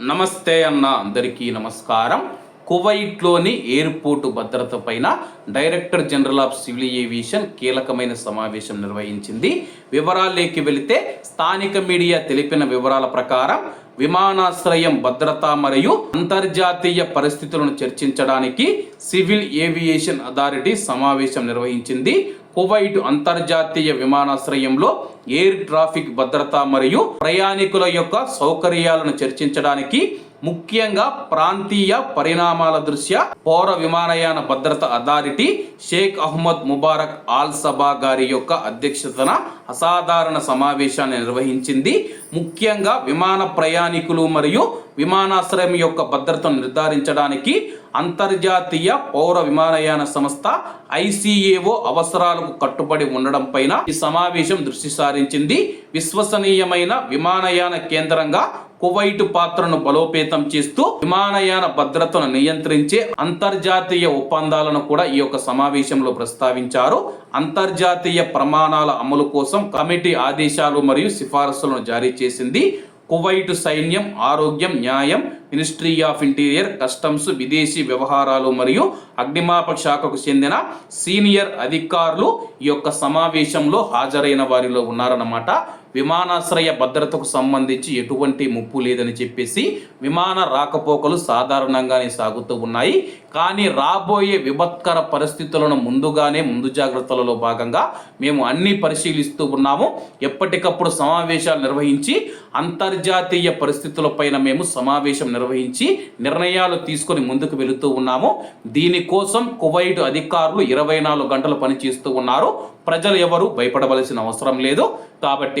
నమస్తే అన్న అందరికీ నమస్కారం. కువైట్లోని ఎయిర్పోర్టు భద్రత పైన director general of civil aviation కీలకమైన సమావేశం నిర్వహించింది. వివరాల్లోకి వెళితే స్థానిక మీడియా తెలిపిన వివరాల ప్రకారం విమానాశ్రయం భద్రత మరియు అంతర్జాతీయ పరిస్థితులను చర్చించడానికి సివిల్ ఏవియేషన్ అథారిటీ సమావేశం నిర్వహించింది. కువైట్ అంతర్జాతీయ విమానాశ్రయంలో ఎయిర్ ట్రాఫిక్ భద్రత మరియు ప్రయాణికుల యొక్క సౌకర్యాలను చర్చించడానికి ముఖ్యంగా ప్రాంతీయ పరిణామాల దృష్ట్యా పౌర విమానయాన భద్రత authority Sheikh Ahmad Mubarak Al Sabah గారి యొక్క అధ్యక్షతన అసాధారణ సమావేశాన్ని నిర్వహించింది. ముఖ్యంగా విమాన ప్రయాణికులు మరియు విమానాశ్రయం యొక్క భద్రతను నిర్ధారించడానికి అంతర్జాతీయ పౌర విమానయాన సంస్థ ఐసీఏఓ అవసరాలకు కట్టుబడి ఉండడం పైన ఈ సమావేశం దృష్టి సారించింది. విశ్వసనీయమైన విమానయాన కేంద్రంగా కువైట్ పాత్రను బలోపేతం చేస్తూ విమానయాన భద్రతను నియంత్రించే అంతర్జాతీయ ఒప్పందాలను కూడా ఈ యొక్క సమావేశంలో ప్రస్తావించారు. అంతర్జాతీయ ప్రమాణాల అమలు కోసం కమిటీ ఆదేశాలు మరియు సిఫారసులను జారీ చేసింది. కువైట్ సైన్యం ఆరోగ్యం న్యాయం మినిస్ట్రీ ఆఫ్ ఇంటీరియర్ కస్టమ్స్ విదేశీ వ్యవహారాలు మరియు అగ్నిమాపక శాఖకు చెందిన సీనియర్ అధికారులు ఈ యొక్క సమావేశంలో హాజరైన వారిలో ఉన్నారన్నమాట. విమానాశ్రయ భద్రతకు సంబంధించి ఎటువంటి ముప్పు లేదని చెప్పేసి విమాన రాకపోకలు సాధారణంగానే సాగుతూ ఉన్నాయి. కానీ రాబోయే విపత్కర పరిస్థితులను ముందుగానే ముందు జాగ్రత్తలలో భాగంగా మేము అన్ని పరిశీలిస్తూ ఉన్నాము. ఎప్పటికప్పుడు సమావేశాలు నిర్వహించి అంతర్జాతీయ పరిస్థితులపైన మేము సమావేశం నిర్వహించి నిర్ణయాలు తీసుకొని ముందుకు వెళుతూ ఉన్నాము. దీనికోసం కువైట్ అధికారులు ఇరవై నాలుగు గంటలు పనిచేస్తూ ఉన్నారు. ప్రజలు ఎవరు భయపడవలసిన అవసరం లేదు. కాబట్టి